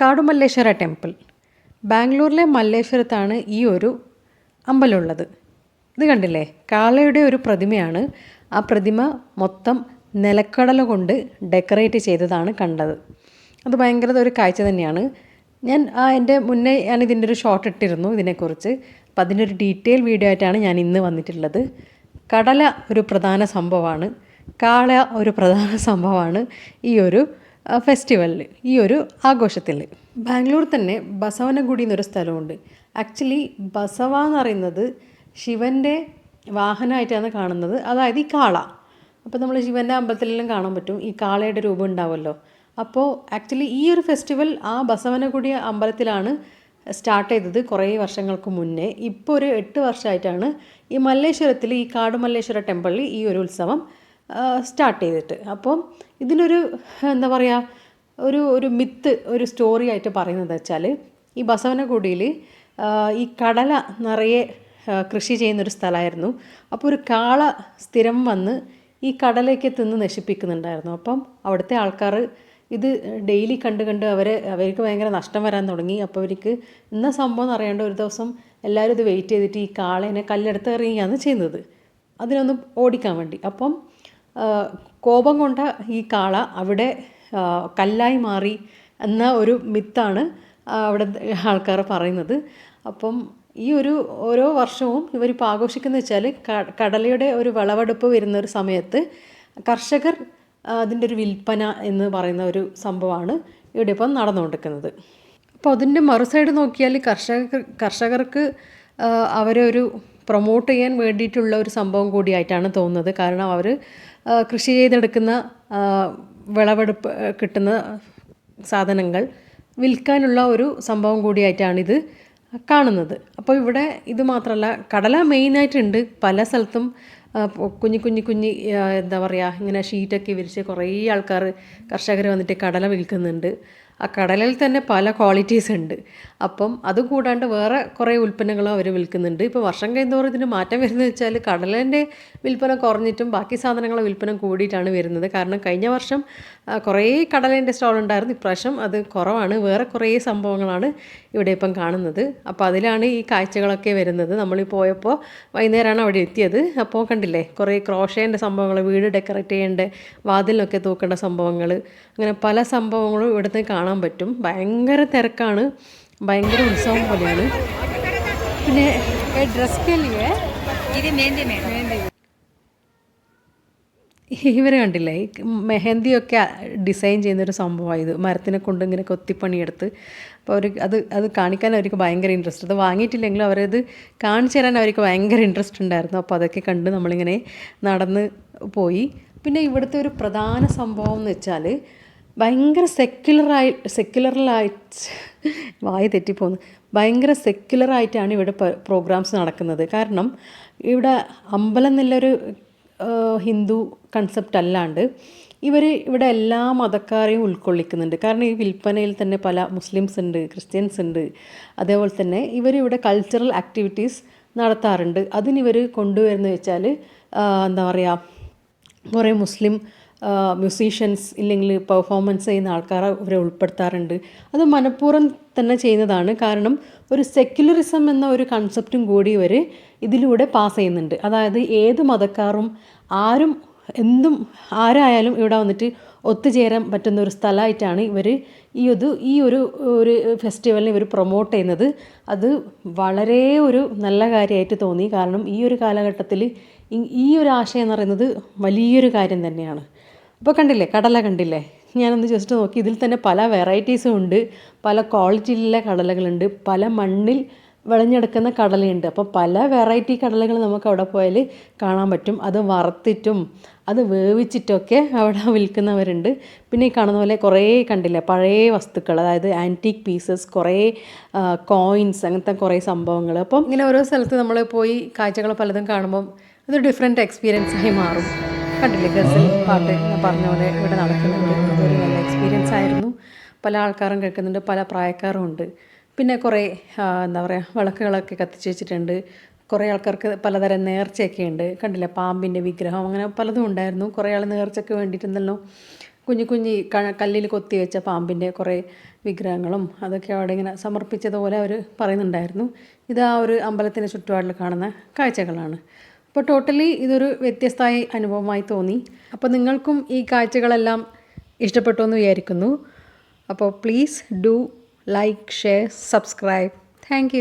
കാടുമല്ലേശ്വര temple. ബാംഗ്ലൂരിലെ മല്ലേശ്വരത്താണ് ഈ ഒരു അമ്പലമുള്ളത്. ഇത് കണ്ടില്ലേ? കാളയുടെ ഒരു പ്രതിമയാണ്. ആ പ്രതിമ മൊത്തം നിലക്കടല കൊണ്ട് ഡെക്കറേറ്റ് ചെയ്തതാണ് കണ്ടത്. അത് ഭയങ്കര ഒരു കാഴ്ച തന്നെയാണ്. ഞാൻ ആ എന്റെ മുന്നേ ഞാൻ ഇതിന്റെ ഒരു ഷോട്ട് ഇട്ടിരുന്നു ഇതിനെക്കുറിച്ച്. അപ്പം അതിന്റെ ഒരു ഡീറ്റെയിൽ വീഡിയോ ആയിട്ടാണ് ഞാൻ ഇന്ന് വന്നിട്ടുള്ളത്. കടല ഒരു പ്രധാന സംഭവമാണ്. കാള ഒരു പ്രധാന സംഭവമാണ് ഈ ഒരു ഫെസ്റ്റിവലിൽ ഈ ഒരു ആഘോഷത്തിൽ. ബാംഗ്ലൂർ തന്നെ ബസവനഗുഡി എന്നൊരു സ്ഥലമുണ്ട്. ആക്ച്വലി ബസവ എന്ന് പറയുന്നത് ശിവന്റെ വാഹനമായിട്ടാണ് കാണുന്നത്. അതായത് ഈ കാള. അപ്പോൾ നമ്മൾ ശിവന്റെ അമ്പലത്തിലെല്ലാം കാണാൻ പറ്റും. ഈ കാളയുടെ രൂപം ഉണ്ടാവുമല്ലോ. അപ്പോൾ ആക്ച്വലി ഈ ഒരു ഫെസ്റ്റിവൽ ആ ബസവനഗുഡി അമ്പലത്തിലാണ് സ്റ്റാർട്ട് ചെയ്തത് കുറേ വർഷങ്ങൾക്ക് മുന്നേ. ഇപ്പോൾ ഒരു എട്ട് വർഷമായിട്ടാണ് ഈ മല്ലേശ്വരത്തിൽ ഈ കാട് മല്ലേശ്വര ടെമ്പിളിൽ ഈ ഒരു ഉത്സവം സ്റ്റാർട്ട് ചെയ്തിട്ട്. അപ്പം ഇതിനൊരു എന്താ പറയുക ഒരു ഒരു മിത്ത് ഒരു സ്റ്റോറി ആയിട്ട് പറയുന്നത് വെച്ചാൽ ഈ ബസവനഗുഡിയിൽ ഈ കടല നിറയെ കൃഷി ചെയ്യുന്നൊരു സ്ഥലമായിരുന്നു. അപ്പോൾ ഒരു കാള സ്ഥിരം വന്ന് ഈ കടലയൊക്കെ തിന്ന് നശിപ്പിക്കുന്നുണ്ടായിരുന്നു. അപ്പം അവിടുത്തെ ആൾക്കാർ ഇത് ഡെയിലി കണ്ട് കണ്ട് അവരെ അവർക്ക് ഭയങ്കര നഷ്ടം വരാൻ തുടങ്ങി. അപ്പോൾ അവർക്ക് ഇന്ന സംഭവം അറിയാണ്ട് ഒരു ദിവസം എല്ലാവരും ഇത് വെയിറ്റ് ചെയ്തിട്ട് ഈ കാളേനെ കല്ലെടുത്ത് എറിയുകയാണ് ചെയ്യുന്നത്. അതിനൊന്ന് ഓടിക്കാൻ വേണ്ടി. അപ്പം കോപം കൊണ്ട ഈ കാള അവിടെ കല്ലായി മാറി എന്ന ഒരു മിത്താണ് അവിടെ ആൾക്കാർ പറയുന്നത്. അപ്പം ഈ ഒരു ഓരോ വർഷവും ഇവരിപ്പോൾ ആഘോഷിക്കുന്ന വെച്ചാൽ കടലയുടെ ഒരു വിളവെടുപ്പ് വരുന്ന ഒരു സമയത്ത് കർഷകർ അതിന്റെ ഒരു വിൽപ്പന എന്ന് പറയുന്ന ഒരു സംഭവമാണ് ഇവിടെ ഇപ്പം നടന്നുകൊണ്ടിരിക്കുന്നത്. അപ്പോൾ അതിന്റെ മറു സൈഡ് നോക്കിയാൽ കർഷകർ കർഷകർക്ക് അവരെ ഒരു പ്രൊമോട്ട് ചെയ്യാൻ വേണ്ടിയിട്ടുള്ള ഒരു സംഭവം കൂടിയായിട്ടാണ് തോന്നുന്നത്. കാരണം അവർ കൃഷി ചെയ്തെടുക്കുന്ന വിളവെടുപ്പ് കിട്ടുന്ന സാധനങ്ങൾ വിൽക്കാനുള്ള ഒരു സംഭവം കൂടിയായിട്ടാണിത് കാണുന്നത്. അപ്പോൾ ഇവിടെ ഇത് മാത്രമല്ല കടല മെയിനായിട്ടുണ്ട്. പല സ്ഥലത്തും കുഞ്ഞു കുഞ്ഞു കുഞ്ഞി എന്താ പറയുക ഇങ്ങനെ ഷീറ്റൊക്കെ വിരിച്ച് കുറേ ആൾക്കാർ കർഷകർ വന്നിട്ട് കടല വിൽക്കുന്നുണ്ട്. ആ കടലിൽ തന്നെ പല ക്വാളിറ്റീസ് ഉണ്ട്. അപ്പം അതുകൂടാണ്ട് വേറെ കുറേ ഉൽപ്പന്നങ്ങളും അവർ വിൽക്കുന്നുണ്ട്. ഇപ്പോൾ വർഷം കഴിയുന്നതോറും ഇതിന് മാറ്റം വരുന്നത് വെച്ചാൽ കടലിന്റെ വിൽപ്പന കുറഞ്ഞിട്ടും ബാക്കി സാധനങ്ങളുടെ വിൽപ്പന കൂടിയിട്ടാണ് വരുന്നത്. കാരണം കഴിഞ്ഞ വർഷം കുറേ കടലിന്റെ സ്റ്റോൾ ഉണ്ടായിരുന്നു. ഇപ്രാവശ്യം അത് കുറവാണ്. വേറെ കുറേ സംഭവങ്ങളാണ് ഇവിടെ ഇപ്പം കാണുന്നത്. അപ്പോൾ അതിലാണ് ഈ കാഴ്ചകളൊക്കെ വരുന്നത്. നമ്മൾ പോയപ്പോൾ വൈകുന്നേരമാണ് അവിടെ എത്തിയത്. അപ്പോൾ കണ്ടില്ലേ കുറേ ക്രോഷേന്റെ സംഭവങ്ങൾ വീട് ഡെക്കറേറ്റ് ചെയ്യേണ്ട വാതിലിനൊക്കെ തൂക്കേണ്ട സംഭവങ്ങൾ അങ്ങനെ പല സംഭവങ്ങളും ഇവിടുന്ന് കാണാൻ കാണാൻ പറ്റും. ഭയങ്കര തിരക്കാണ്. ഭയങ്കര ഉത്സവം പോലെയാണ്. പിന്നെ ഡ്രസ് കല്ലിയേ ഇത് മെഹന്തി മെഹന്തി. ഇവർ കണ്ടില്ലേ? മെഹന്തിയൊക്കെ ഡിസൈൻ ചെയ്യുന്നൊരു സംഭവമായത് മരത്തിനെ കൊണ്ട് ഇങ്ങനെ കൊത്തിപ്പണിയെടുത്ത്. അപ്പോൾ അവർ അത് അത് കാണിക്കാൻ അവർക്ക് ഭയങ്കര ഇൻട്രസ്റ്റ് അത് വാങ്ങിയിട്ടില്ലെങ്കിലും അവരത് കാണിച്ചു തരാൻ അവർക്ക് ഭയങ്കര ഇൻട്രസ്റ്റ് ഉണ്ടായിരുന്നു. അപ്പോൾ അതൊക്കെ കണ്ട് നമ്മളിങ്ങനെ നടന്ന് പോയി. പിന്നെ ഇവിടുത്തെ ഒരു പ്രധാന സംഭവം എന്ന് വെച്ചാൽ ഭയങ്കര സെക്യുലറായി സെക്യുലറിലായിട്ട് വായി തെറ്റിപ്പോന്ന്. ഭയങ്കര സെക്യുലറായിട്ടാണ് ഇവിടെ പ്രോഗ്രാംസ് നടക്കുന്നത്. കാരണം ഇവിടെ അമ്പലം എന്നുള്ളൊരു ഹിന്ദു കൺസെപ്റ്റ് അല്ലാണ്ട് ഇവർ ഇവിടെ എല്ലാ മതക്കാരെയും ഉൾക്കൊള്ളിക്കുന്നുണ്ട്. കാരണം ഈ വിൽപ്പനയിൽ തന്നെ പല മുസ്ലിംസ് ഉണ്ട് ക്രിസ്ത്യൻസ് ഉണ്ട്. അതേപോലെ തന്നെ ഇവരിവിടെ കൾച്ചറൽ ആക്ടിവിറ്റീസ് നടത്താറുണ്ട്. അതിനിവർ കൊണ്ടുവരുന്നത് വെച്ചാൽ എന്താ പറയുക കുറേ മുസ്ലിം മ്യൂസീഷ്യൻസ് ഇല്ലെങ്കിൽ പെർഫോമൻസ് ചെയ്യുന്ന ആൾക്കാരെ ഇവരെ ഉൾപ്പെടുത്താറുണ്ട്. അത് മനഃപൂർവം തന്നെ ചെയ്യുന്നതാണ്. കാരണം ഒരു സെക്യുലറിസം എന്ന ഒരു കൺസെപ്റ്റും കൂടി ഇവർ ഇതിലൂടെ പാസ് ചെയ്യുന്നുണ്ട്. അതായത് ഏത് മതക്കാരും ആരും എന്തും ആരായാലും ഇവിടെ വന്നിട്ട് ഒത്തുചേരാൻ പറ്റുന്ന ഒരു സ്ഥലമായിട്ടാണ് ഇവർ ഈ ഒരു ഈ ഒരു ഒരു ഫെസ്റ്റിവലിനെ ഇവർ പ്രൊമോട്ട് ചെയ്യുന്നത്. അത് വളരെ ഒരു നല്ല കാര്യമായിട്ട് തോന്നി. കാരണം ഈ ഒരു കാലഘട്ടത്തിൽ ഈ ഒരു ആശയം എന്ന് പറയുന്നത് വലിയൊരു കാര്യം തന്നെയാണ്. അപ്പോൾ കണ്ടില്ലേ കടല കണ്ടില്ലേ? ഞാനൊന്ന് ജസ്റ്റ് നോക്കി. ഇതിൽ തന്നെ പല വെറൈറ്റീസും ഉണ്ട്. പല ക്വാളിറ്റിയിലുള്ള കടലകളുണ്ട്. പല മണ്ണിൽ വിളഞ്ഞെടുക്കുന്ന കടലയുണ്ട്. അപ്പോൾ പല വെറൈറ്റി കടലകൾ നമുക്ക് അവിടെ പോയാൽ കാണാൻ പറ്റും. അത് വറുത്തിട്ടും അത് വേവിച്ചിട്ടൊക്കെ അവിടെ വിൽക്കുന്നവരുണ്ട്. പിന്നെ ഈ കാണുന്ന പോലെ കുറേ കണ്ടില്ലേ പഴയ വസ്തുക്കൾ അതായത് ആന്റീക്ക് പീസസ് കുറേ കോയിൻസ് അങ്ങനത്തെ കുറേ സംഭവങ്ങൾ. അപ്പം ഇങ്ങനെ ഓരോ സ്ഥലത്ത് നമ്മൾ പോയി കാഴ്ചകൾ പലതും കാണുമ്പം അതൊരു ഡിഫറെന്റ് എക്സ്പീരിയൻസായി മാറും. കണ്ടില്ലേ ഗസൽ പാട്ട് പറഞ്ഞ പോലെ ഇവിടെ നടക്കുന്നുണ്ട്. അതൊരു നല്ല എക്സ്പീരിയൻസ് ആയിരുന്നു. പല ആൾക്കാരും കേൾക്കുന്നുണ്ട് പല പ്രായക്കാരും ഉണ്ട്. പിന്നെ കുറേ എന്താ പറയുക വിളക്കുകളൊക്കെ കത്തിച്ച് വെച്ചിട്ടുണ്ട്. കുറേ ആൾക്കാർക്ക് പലതരം നേർച്ചയൊക്കെ ഉണ്ട്. കണ്ടില്ലേ പാമ്പിന്റെ വിഗ്രഹം അങ്ങനെ പലതും ഉണ്ടായിരുന്നു. കുറേ ആൾ നേർച്ചയ്ക്ക് വേണ്ടിയിട്ടുണ്ടല്ലോ കുഞ്ഞു കുഞ്ഞി കല്ലിൽ കൊത്തി വെച്ച പാമ്പിന്റെ കുറേ വിഗ്രഹങ്ങളും അതൊക്കെ അവിടെ ഇങ്ങനെ സമർപ്പിച്ചതുപോലെ അവർ പറയുന്നുണ്ടായിരുന്നു. ഇത് ആ ഒരു അമ്പലത്തിന്റെ ചുറ്റുപാടിൽ കാണുന്ന കാഴ്ചകളാണ്. അപ്പോൾ ടോട്ടലി ഇതൊരു വ്യത്യസ്തമായ അനുഭവമായി തോന്നി. അപ്പോൾ നിങ്ങൾക്കും ഈ കാഴ്ചകളെല്ലാം ഇഷ്ടപ്പെട്ടു എന്ന് വിചാരിക്കുന്നു. അപ്പോൾ please do like share subscribe thank